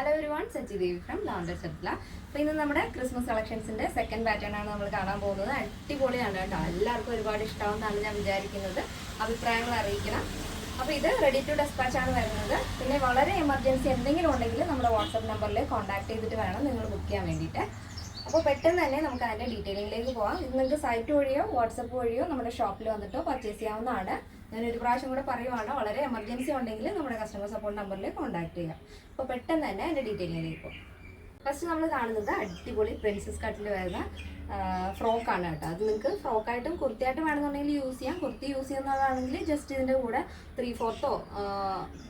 Hello ഒരു one Sachi Devi from ലാൻഡർ ചെർത്തല അപ്പോൾ ഇന്ന് നമ്മുടെ ക്രിസ്മസ് കളക്ഷൻസിന്റെ സെക്കൻഡ് പാറ്റേൺ ആണ് നമ്മൾ കാണാൻ പോകുന്നത്. അടിപൊളിയാണ് കേട്ടോ. എല്ലാവർക്കും ഒരുപാട് ഇഷ്ടമാണെന്നാണ് ഞാൻ വിചാരിക്കുന്നത്. അഭിപ്രായങ്ങൾ അറിയിക്കണം. അപ്പോൾ ഇത് റെഡി ടു ഡെസ്പാച്ച് ആണ് വരുന്നത്. പിന്നെ വളരെ എമർജൻസി എന്തെങ്കിലും ഉണ്ടെങ്കിൽ നമ്മുടെ വാട്സപ്പ് നമ്പറിൽ കോൺടാക്ട് ചെയ്തിട്ട് വേണം നിങ്ങൾ ബുക്ക് ചെയ്യാൻ വേണ്ടിയിട്ട്. അപ്പോൾ പെട്ടെന്ന് തന്നെ നമുക്ക് അതിന്റെ ഡീറ്റെയിലിംഗിലേക്ക് പോകാം നിങ്ങൾക്ക് സൈറ്റ് വഴിയോ വാട്സപ്പ് വഴിയോ നമ്മുടെ ഷോപ്പിൽ വന്നിട്ടോ പർച്ചേസ് ചെയ്യാവുന്നതാണ്. ഞാൻ ഒരു പ്രാവശ്യം കൂടെ പറയുവാണ് വളരെ എമർജൻസി ഉണ്ടെങ്കിൽ നമ്മുടെ കസ്റ്റമർ സപ്പോർട്ട് നമ്പറിൽ കോൺടാക്ട് ചെയ്യാം. അപ്പോൾ പെട്ടെന്ന് തന്നെ അതിന്റെ ഡീറ്റെയിലിംഗിലേക്ക് പോകും. ഫസ്റ്റ് നമ്മൾ കാണുന്നത് അടിപൊളി പ്രിൻസസ് കട്ടിൽ വരുന്ന ഫ്രോക്കാണ് കേട്ടോ. അത് നിങ്ങൾക്ക് ഫ്രോക്കായിട്ടും കുർത്തിയായിട്ടും വേണമെന്നുണ്ടെങ്കിൽ യൂസ് ചെയ്യാം. കുർത്തി യൂസ് ചെയ്യുന്നതാണെങ്കിൽ ജസ്റ്റ് ഇതിന്റെ കൂടെ ത്രീ ഫോർത്തോ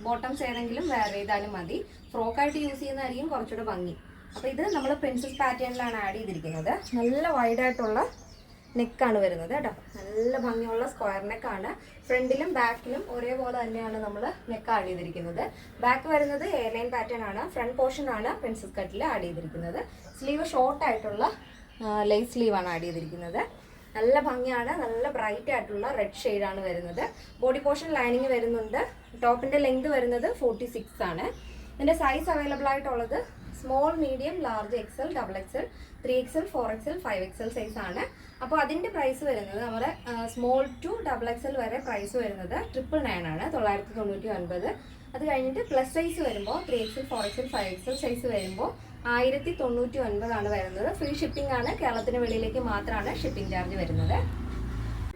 ബോട്ടംസ് ഏതെങ്കിലും വേറെ ചെയ്താലും മതി. ഫ്രോക്കായിട്ട് യൂസ് ചെയ്യുന്നതായിരിക്കും കുറച്ചുകൂടെ ഭംഗി. അപ്പോൾ ഇത് നമ്മൾ പ്രിൻസസ് പാറ്റേണിലാണ് ആഡ് ചെയ്തിരിക്കുന്നത്. നല്ല വൈഡായിട്ടുള്ള നെക്കാണ് വരുന്നത് കേട്ടോ. നല്ല ഭംഗിയുള്ള സ്ക്വയർ നെക്കാണ് ഫ്രണ്ടിലും ബാക്കിലും ഒരേപോലെ തന്നെയാണ് നമ്മൾ നെക്ക് ആഡ് ചെയ്തിരിക്കുന്നത്. ബാക്ക് വരുന്നത് എയർലൈൻ പാറ്റേൺ ആണ്. ഫ്രണ്ട് പോർഷൻ ആണ് പ്രിൻസസ് കട്ടിൽ ആഡ് ചെയ്തിരിക്കുന്നത്. സ്ലീവ് ഷോർട്ട് ആയിട്ടുള്ള ലെയ്സ് സ്ലീവ് ആണ് ആഡ് ചെയ്തിരിക്കുന്നത്. നല്ല ഭംഗിയാണ്. നല്ല ബ്രൈറ്റ് ആയിട്ടുള്ള റെഡ് ആണ് വരുന്നത്. ബോഡി പോർഷൻ ലൈനിങ് വരുന്നുണ്ട്. ടോപ്പിന്റെ ലെങ്ത് വരുന്നത് ഫോർട്ടി സിക്സ് ആണ്. ഇതിന്റെ സൈസ് അവൈലബിൾ ആയിട്ടുള്ളത് small medium large XL double XL three XL four XL five XL size ആണ്. അപ്പോൾ അതിന്റെ പ്രൈസ് വരുന്നത് നമ്മുടെ സ്മോൾ ടു ഡബിൾ എക്സൽ വരെ പ്രൈസ് വരുന്നത് ട്രിപ്പിൾ നയൻ ആണ് തൊള്ളായിരത്തി തൊണ്ണൂറ്റി ഒൻപത്. അത് കഴിഞ്ഞിട്ട് പ്ലസ് സൈസ് വരുമ്പോൾ three XL four XL five XL size വരുമ്പോൾ ആയിരത്തി തൊണ്ണൂറ്റി ഒൻപതാണ് വരുന്നത്. ഫ്രീ ഷിപ്പിംഗ് ആണ്. കേരളത്തിന് വെളിയിലേക്ക് മാത്രമാണ് ഷിപ്പിംഗ് ചാർജ് വരുന്നത്.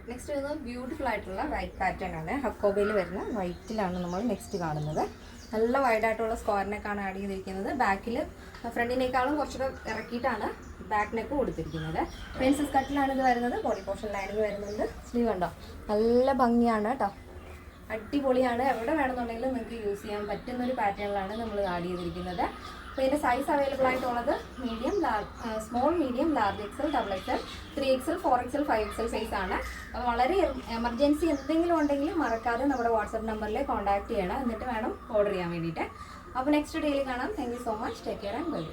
നെക്സ്റ്റ് വരുന്നത് ബ്യൂട്ടിഫുൾ ആയിട്ടുള്ള വൈറ്റ് പാറ്റേൺ ആണ്. ഹക്കോബയിൽ വരുന്ന വൈറ്റിലാണ് നമ്മൾ നെക്സ്റ്റ് കാണുന്നത്. നല്ല വൈഡായിട്ടുള്ള സ്ക്വയർ നെക്കാണ് ആഡ് ചെയ്തിരിക്കുന്നത് ബാക്കിൽ ഫ്രണ്ടിനേക്കാളും കുറച്ചുകൂടെ ഇറക്കിയിട്ടാണ് ബാക്ക് നെക്ക് കൊടുത്തിരിക്കുന്നത്. പ്രിൻസസ് കട്ടിലാണ് ഇത് വരുന്നത് ബോഡി പോർഷൻ ലൈനിങ് വരുന്നുണ്ട്. സ്ലീവ് ഉണ്ടോ നല്ല ഭംഗിയാണ് കേട്ടോ അടിപൊളിയാണ്. എവിടെ വേണമെന്നുണ്ടെങ്കിലും നിങ്ങൾക്ക് യൂസ് ചെയ്യാൻ പറ്റുന്ന ഒരു പാറ്റേണിലാണ് നമ്മൾ ആഡ് ചെയ്തിരിക്കുന്നത്. അപ്പോൾ ഇതിന്റെ സൈസ് അവൈലബിൾ ആയിട്ടുള്ളത് medium large small medium large XL double XL three XL four XL five XL size ആണ്. അപ്പോൾ വളരെ എമർജൻസി എന്തെങ്കിലും ഉണ്ടെങ്കിൽ മറക്കാതെ നമ്മുടെ വാട്സപ്പ് നമ്പറിൽ കോൺടാക്ട് ചെയ്യണം. എന്നിട്ട് വേണം ഓർഡർ ചെയ്യാൻ വേണ്ടിയിട്ട്. അപ്പോൾ നെക്സ്റ്റ് ഡേയിൽ കാണാം. Thank so much take care and bye